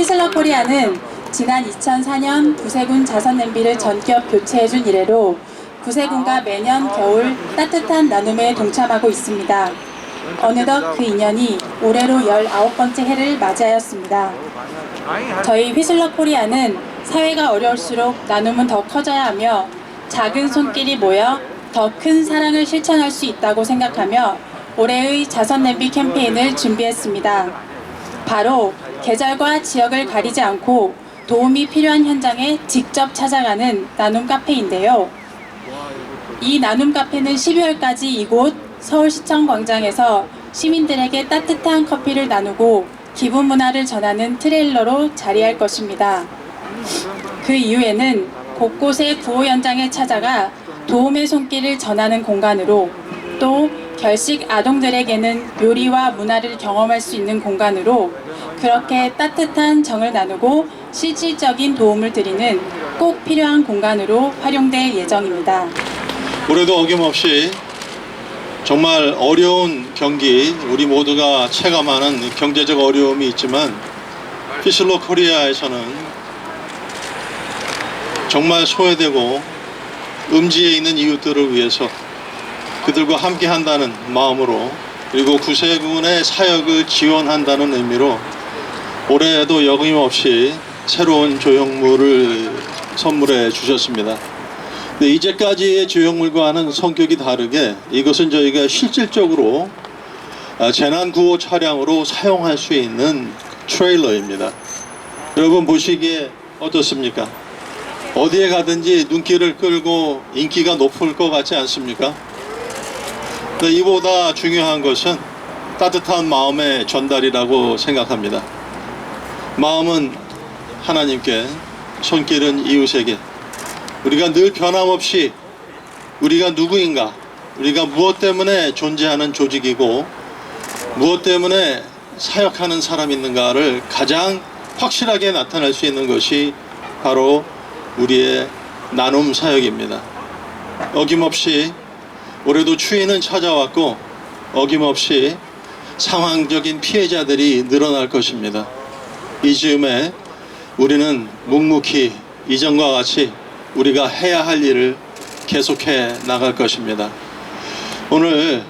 휘슬러 코리아는 지난 2004년 구세군 자선 냄비를 전격 교체해준 이래로 구세군과 매년 겨울 따뜻한 나눔에 동참하고 있습니다. 어느덧 그 인연이 올해로 19번째 해를 맞이하였습니다. 저희 휘슬러 코리아는 사회가 어려울수록 나눔은 더 커져야 하며 작은 손길이 모여 더 큰 사랑을 실천할 수 있다고 생각하며 올해의 자선 냄비 캠페인을 준비했습니다. 바로 계절과 지역을 가리지 않고 도움이 필요한 현장에 직접 찾아가는 나눔 카페인데요. 이 나눔 카페는 12월까지 이곳 서울시청 광장에서 시민들에게 따뜻한 커피를 나누고 기분 문화를 전하는 트레일러로 자리할 것입니다. 그 이후에는 곳곳의 구호 현장에 찾아가 도움의 손길을 전하는 공간으로 또 결식 아동들에게는 요리와 문화를 경험할 수 있는 공간으로 그렇게 따뜻한 정을 나누고 실질적인 도움을 드리는 꼭 필요한 공간으로 활용될 예정입니다. 올해도 어김없이 정말 어려운 경기 우리 모두가 체감하는 경제적 어려움이 있지만 피슬로 코리아에서는 정말 소외되고 음지에 있는 이웃들을 위해서 그들과 함께 한다는 마음으로 그리고 구세군의 사역을 지원한다는 의미로 올해에도 여김없이 새로운 조형물을 선물해 주셨습니다. 네, 이제까지의 조형물과는 성격이 다르게 이것은 저희가 실질적으로 아, 재난 구호 차량으로 사용할 수 있는 트레일러입니다. 여러분 보시기에 어떻습니까? 어디에 가든지 눈길을 끌고 인기가 높을 것 같지 않습니까? 네, 이보다 중요한 것은 따뜻한 마음의 전달이라고 생각합니다. 마음은 하나님께, 손길은 이웃에게. 우리가 늘 변함없이 우리가 누구인가, 우리가 무엇 때문에 존재하는 조직이고 무엇 때문에 사역하는 사람인가를 가장 확실하게 나타낼 수 있는 것이 바로 우리의 나눔 사역입니다. 어김없이 올해도 추위는 찾아왔고 어김없이 상황적인 피해자들이 늘어날 것입니다. 이 즈음에 우리는 묵묵히 이전과 같이 우리가 해야 할 일을 계속해 나갈 것입니다. 오늘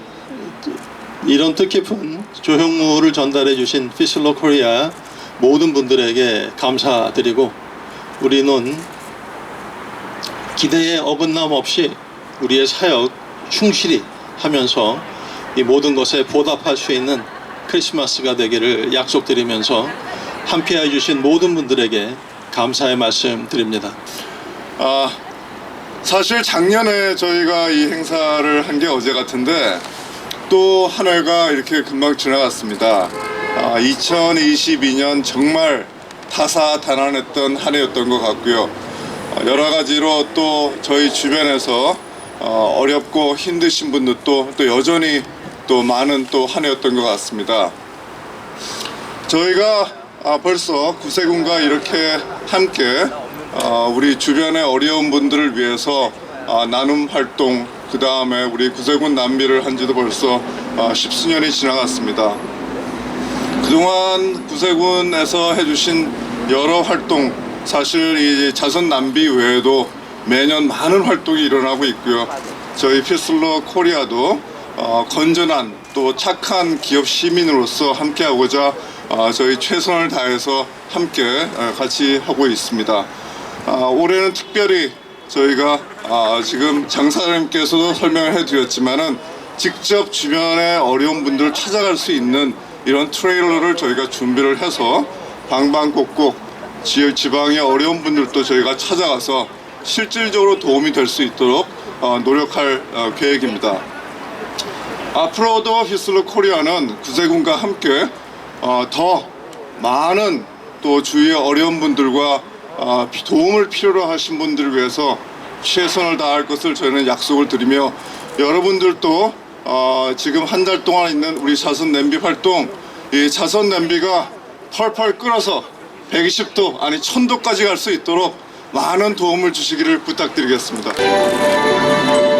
이런 뜻깊은 조형물을 전달해 주신 피슬로 코리아 모든 분들에게 감사드리고 우리는 기대에 어긋남 없이 우리의 사역 충실히 하면서 이 모든 것에 보답할 수 있는 크리스마스가 되기를 약속드리면서 함께해 주신 모든 분들에게 감사의 말씀 드립니다. 아, 사실 작년에 저희가 이 행사를 한 게 어제 같은데 또 한 해가 이렇게 금방 지나갔습니다. 아, 2022년 정말 다사다난했던 한 해였던 것 같고요. 어, 여러 가지로 또 저희 주변에서 어, 어렵고 힘드신 분들도 또 여전히 또 많은 또 한 해였던 것 같습니다. 저희가 아, 벌써 구세군과 이렇게 함께 어, 우리 주변의 어려운 분들을 위해서 아, 나눔 활동 그 다음에 우리 구세군 남비를 한 지도 벌써 아, 십수년이 지나갔습니다. 그동안 구세군에서 해주신 여러 활동 사실 이 자선 남비 외에도 매년 많은 활동이 일어나고 있고요. 저희 피슬러 코리아도 어, 건전한 또 착한 기업 시민으로서 함께하고자 어, 저희 최선을 다해서 함께 어, 같이 하고 있습니다. 아, 올해는 특별히 저희가 아, 지금 장사님께서도 설명을 해드렸지만은 직접 주변의 어려운 분들을 찾아갈 수 있는 이런 트레일러를 저희가 준비를 해서 방방곡곡 지방의 어려운 분들도 저희가 찾아가서 실질적으로 도움이 될 수 있도록 어, 노력할 어, 계획입니다. 앞으로도 히슬로 코리아는 구세군과 함께 어, 더 많은 또 주위의 어려운 분들과 도움을 필요로 하신 분들을 위해서 최선을 다할 것을 저희는 약속을 드리며 여러분들도 어, 지금 한 달 동안 있는 우리 자선 냄비 활동 이 자선 냄비가 펄펄 끓어서 120도 아니 1000도까지 갈 수 있도록 많은 도움을 주시기를 부탁드리겠습니다.